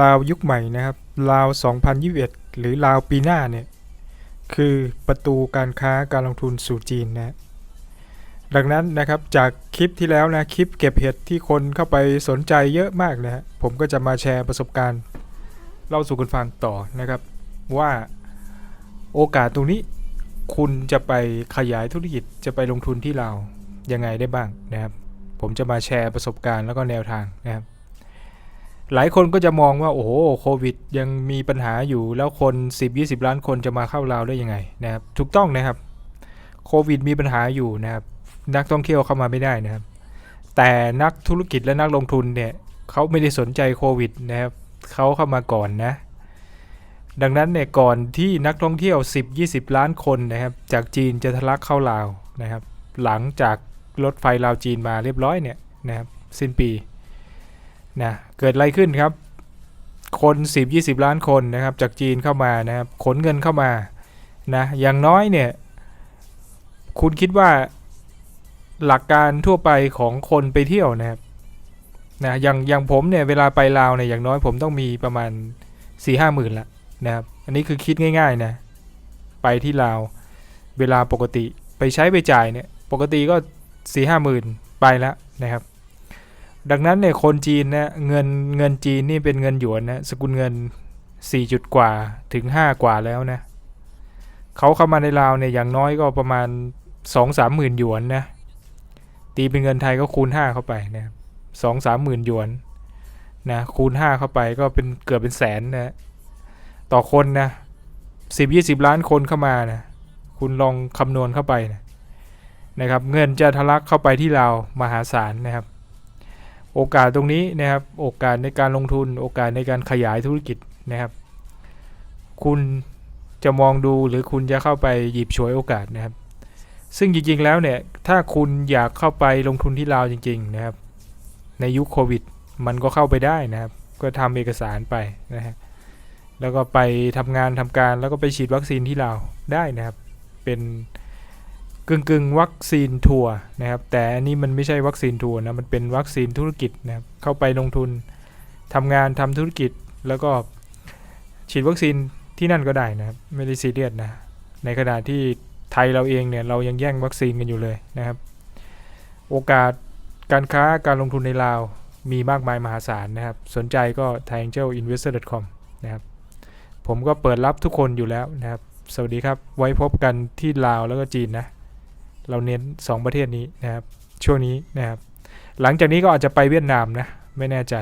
ลาวยุคใหม่นะครับลาว 2021 หรือลาวปีหน้าเนี่ยคือประตูการค้าการลงทุนสู่จีนนะดังนั้นนะครับจากคลิปที่แล้วนะคลิปเก็บเห็ดที่คนเข้าไปสนใจเยอะมากนะฮะผมก็จะมาแชร์ประสบการณ์ เล่าสู่กันฟังต่อนะครับ ว่าโอกาสตรงนี้คุณจะไปขยายธุรกิจจะไปลงทุนที่ลาวยังไงได้บ้างนะครับ ผมจะมาแชร์ประสบการณ์แล้วก็แนวทางนะครับ หลายคนก็จะมองว่า โอ้โหโควิด ยังมีปัญหาอยู่แล้วคน 10-20 ล้านคนจะมาเข้าลาวได้ยังไงนะครับถูกต้องนะครับโควิด มีปัญหาอยู่นะครับนักท่องเที่ยวเข้ามาไม่ได้นะครับ แต่นักธุรกิจและนักลงทุนเนี่ยเขาไม่ได้สนใจโควิดนะครับเขาเข้ามาก่อนนะดังนั้นเนี่ยก่อนที่นักท่องเที่ยว 10-20 ล้านคนนะครับจากจีนจะทะลักเข้าลาวนะครับ หลังจากรถไฟลาวจีนมาเรียบร้อยเนี่ยนะครับสิ้นปี นะเกิดอะไรขึ้นครับ คน 10-20 ล้านคนนะครับ จากจีนเข้ามานะครับขนเงินเข้ามานะอย่างน้อยเนี่ย คุณคิดว่าหลักการทั่วไปของคนไปเที่ยวนะครับนะอย่างอย่างผมเนี่ยเวลาไปลาวเนี่ยอย่างน้อยผมต้องมีประมาณ4 5หมื่นละนะครับอันนี้คือคิดง่ายๆนะไปที่ลาวเวลาปกติไปใช้ไปจ่ายเนี่ยปกติก็4 5หมื่นไปแล้วนะครับ ดังนั้นเนี่ยคนจีนนะเงินเงินจีนนี่เป็นเงินหยวนนะสกุลเงิน4จุดกว่าถึง5กว่าแล้วนะเขาเข้ามาในลาวเนี่ยอย่างน้อยก็ประมาณ2 3หมื่นหยวนนะตีเป็นเงินไทยก็คูณ5เข้าไปนะสองสามหมื่นหยวนนะคูณ5เข้าไปก็เป็นเกือบเป็นแสนนะต่อคนนะสิบยี่สิบล้านคนเข้ามานะคุณลองคำนวณเข้าไปนะนะครับ เงินจะทะลักเข้าไปที่เราวมหาศาลนะครับ โอกาสตรงนี้นะครับ โอกาสในการลงทุน โอกาสในการขยายธุรกิจนะครับ คุณจะมองดูหรือคุณจะเข้าไปหยิบฉวยโอกาสนะครับ ซึ่งจริงๆแล้วเนี่ย ถ้าคุณอยากเข้าไปลงทุนที่ลาวจริง ๆ นะครับ ในยุคโควิด มันก็เข้าไปได้นะครับ ก็ทำเอกสารไปนะฮะ แล้วก็ไปทำงานทำการแล้วก็ไปฉีดวัคซีนที่ลาวได้นะครับ เป็น กึ่งกึ่งๆวัคซีนทัวร์นะครับ แต่อันนี้มันไม่ใช่วัคซีนทัวร์นะ มันเป็นวัคซีนธุรกิจนะครับ เข้าไปลงทุนทำงานทำธุรกิจแล้วก็ฉีดวัคซีนที่นั่นก็ได้นะครับ ไม่ได้ซีเรียสนะ ในขณะที่ไทยเราเองเนี่ยเรายังแย่งวัคซีนกันอยู่เลยนะครับ โอกาสการค้าการลงทุนในลาวมีมากมายมหาศาลนะครับ สนใจก็ t h a n g e l i n v e s t o r c o m นะครับ ผมก็เปิดรับทุกคนอยู่แล้วนะครับ สวัสดีครับ ไว้พบกันที่ลาวแล้วก็จีนนะ เราเน้น 2 ประเทศนี้นะครับ ช่วงนี้นะครับ หลังจากนี้ก็อาจจะไปเวียดนามนะ ไม่แน่ใจ